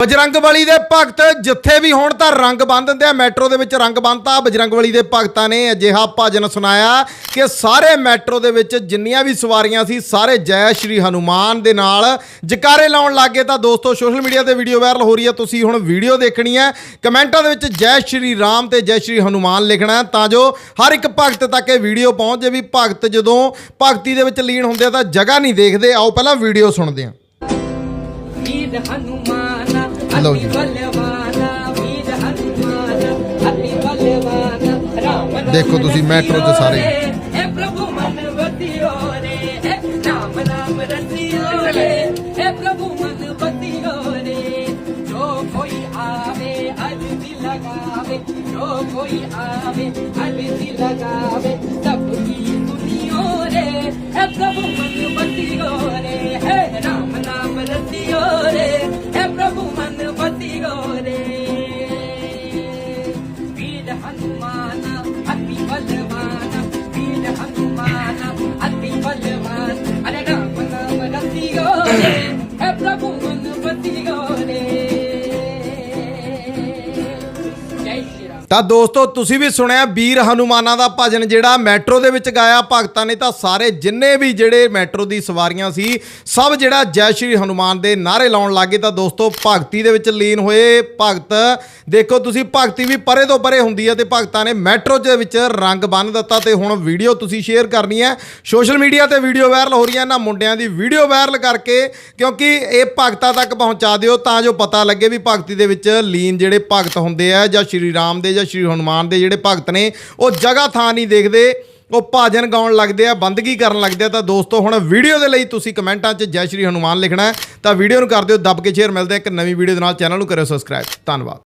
ਬਜਰੰਗਬਲੀ ਦੇ ਭਗਤ ਜਿੱਥੇ ਵੀ ਹੋਣ ਤਾਂ ਰੰਗ ਬੰਨ ਦਿੰਦੇ ਆ। ਮੈਟਰੋ ਦੇ ਵਿੱਚ ਰੰਗ ਬੰਨਤਾ ਬਜਰੰਗਬਲੀ ਦੇ ਭਗਤਾਂ ਨੇ। ਅਜਿਹਾ ਭਜਨ ਸੁਣਾਇਆ ਕਿ ਸਾਰੇ ਮੈਟਰੋ ਦੇ ਵਿੱਚ ਜਿੰਨੀਆਂ ਵੀ ਸਵਾਰੀਆਂ ਸੀ, ਸਾਰੇ ਜੈ ਸ਼੍ਰੀ ਹਨੂਮਾਨ ਦੇ ਨਾਲ ਜਕਾਰੇ ਲਾਉਣ ਲੱਗੇ ਤਾਂ ਦੋਸਤੋ, ਸੋਸ਼ਲ ਮੀਡੀਆ ਤੇ ਵੀਡੀਓ ਵਾਇਰਲ ਹੋ ਰਹੀ ਹੈ ਤੁਸੀਂ ਹੁਣ ਵੀਡੀਓ ਦੇਖਣੀ ਹੈ ਕਮੈਂਟਾਂ ਦੇ ਵਿੱਚ ਜੈ ਸ਼੍ਰੀ ਰਾਮ ਤੇ ਜੈ ਸ਼੍ਰੀ ਹਨੂਮਾਨ ਲਿਖਣਾ ਤਾਂ ਜੋ ਹਰ ਇੱਕ ਭਗਤ ਤੱਕ ਇਹ ਵੀਡੀਓ ਪਹੁੰਚ ਜੇ ਵੀ ਭਗਤ ਜਦੋਂ ਭਗਤੀ ਦੇ ਵਿੱਚ ਲੀਨ ਹੁੰਦੇ ਆ ਤਾਂ ਜਗ੍ਹਾ ਨਹੀਂ ਦੇਖਦੇ। ਆਓ, ਪਹਿਲਾਂ ਵੀਡੀਓ ਸੁਣਦੇ ਹਾਂ। ਹਨੂਮਾਨ ਲਓ ਜੀ। ਦੇਖੋ ਤੁਸੀਂ ਮੈਟਰੋ 'ਚ ਸਾਰੇ। ਪ੍ਰਭੂ ਮਨ ਵਸਿਓ ਰੇ ਜੋ ਕੋਈ ਆਵੇ ਅਜ ਦੀ ਲਗਾਵੇ ਜੋ ਕੋਈ ਆਵੇ ਅਜ ਦੀ ਲਗਾਵੇ ਸਭ ਕੀ ਦੁਨੀਓ ਰੇ ਇਹ ਪ੍ਰਭੂ ਇਹ ਪ੍ਰਭੂ ਮਨ ਤਾਂ ਦੋਸਤੋ, ਤੁਸੀਂ ਵੀ ਸੁਣਿਆ ਵੀਰ ਹਨੂਮਾਨਾਂ ਦਾ ਭਜਨ ਜਿਹੜਾ ਮੈਟਰੋ ਦੇ ਵਿੱਚ ਗਾਇਆ ਭਗਤਾਂ ਨੇ, ਤਾਂ ਸਾਰੇ ਜਿੰਨੇ ਵੀ ਜਿਹੜੇ ਮੈਟਰੋ ਦੀ ਸਵਾਰੀਆਂ ਸੀ, ਸਭ ਜਿਹੜਾ ਜੈ ਸ਼੍ਰੀ ਹਨੂਮਾਨ ਦੇ ਨਾਰੇ ਲਾਉਣ ਲੱਗੇ ਤਾਂ ਦੋਸਤੋ, ਭਗਤੀ ਦੇ ਵਿੱਚ ਲੀਨ ਹੋਏ ਭਗਤ। ਦੇਖੋ, ਤੁਸੀਂ ਭਗਤੀ ਵੀ ਪਰੇ ਤੋਂ ਪਰੇ ਹੁੰਦੀ ਹੈ ਤੇ ਭਗਤਾਂ ਨੇ ਮੈਟਰੋ ਦੇ ਵਿੱਚ ਰੰਗ ਬੰਨ ਦਿੱਤਾ ਤੇ ਹੁਣ ਵੀਡੀਓ ਤੁਸੀਂ ਸ਼ੇਅਰ ਕਰਨੀ ਹੈ। ਸੋਸ਼ਲ ਮੀਡੀਆ ਤੇ ਵੀਡੀਓ ਵਾਇਰਲ ਹੋ ਰਹੀ ਹੈ ਇਹਨਾਂ ਮੁੰਡਿਆਂ ਦੀ ਵੀਡੀਓ ਵਾਇਰਲ ਕਰਕੇ, ਕਿਉਂਕਿ ਇਹ ਭਗਤਾਂ ਤੱਕ ਪਹੁੰਚਾ ਦਿਓ ਤਾਂ ਜੋ ਪਤਾ ਲੱਗੇ ਵੀ ਭਗਤੀ ਦੇ ਵਿੱਚ ਲੀਨ ਜਿਹੜੇ ਭਗਤ ਹੁੰਦੇ ਆ ਜਾਂ ਸ਼੍ਰੀ ਰਾਮ ਦੇ ਜਾਂ ਸ਼੍ਰੀ ਹਨੂਮਾਨ ਦੇ ਜਿਹੜੇ ਭਗਤ ਨੇ, ਉਹ ਜਗ੍ਹਾ ਥਾਂ ਨਹੀਂ ਦੇਖਦੇ, ਉਹ ਭਾਜਨ ਗਾਉਣ ਲੱਗਦੇ ਆ, ਬੰਦਗੀ ਕਰਨ ਲੱਗਦੇ ਆ, ਤਾਂ ਦੋਸਤੋ ਹੁਣ ਵੀਡੀਓ ਦੇ ਲਈ ਤੁਸੀਂ ਕਮੈਂਟਾਂ 'ਚ ਜੈ ਸ਼੍ਰੀ ਹਨੂਮਾਨ ਲਿਖਣਾ ਹੈ, ਤਾਂ ਵੀਡੀਓ ਨੂੰ ਕਰ ਦਿਓ, ਦੱਬ ਕੇ ਸ਼ੇਅਰ ਮਿਲਦੇ ਆ ਇੱਕ ਨਵੀਂ ਵੀਡੀਓ ਦੇ ਨਾਲ, ਚੈਨਲ ਨੂੰ ਕਰਿਓ ਸਬਸਕ੍ਰਾਈਬ ਧੰਨਵਾਦ।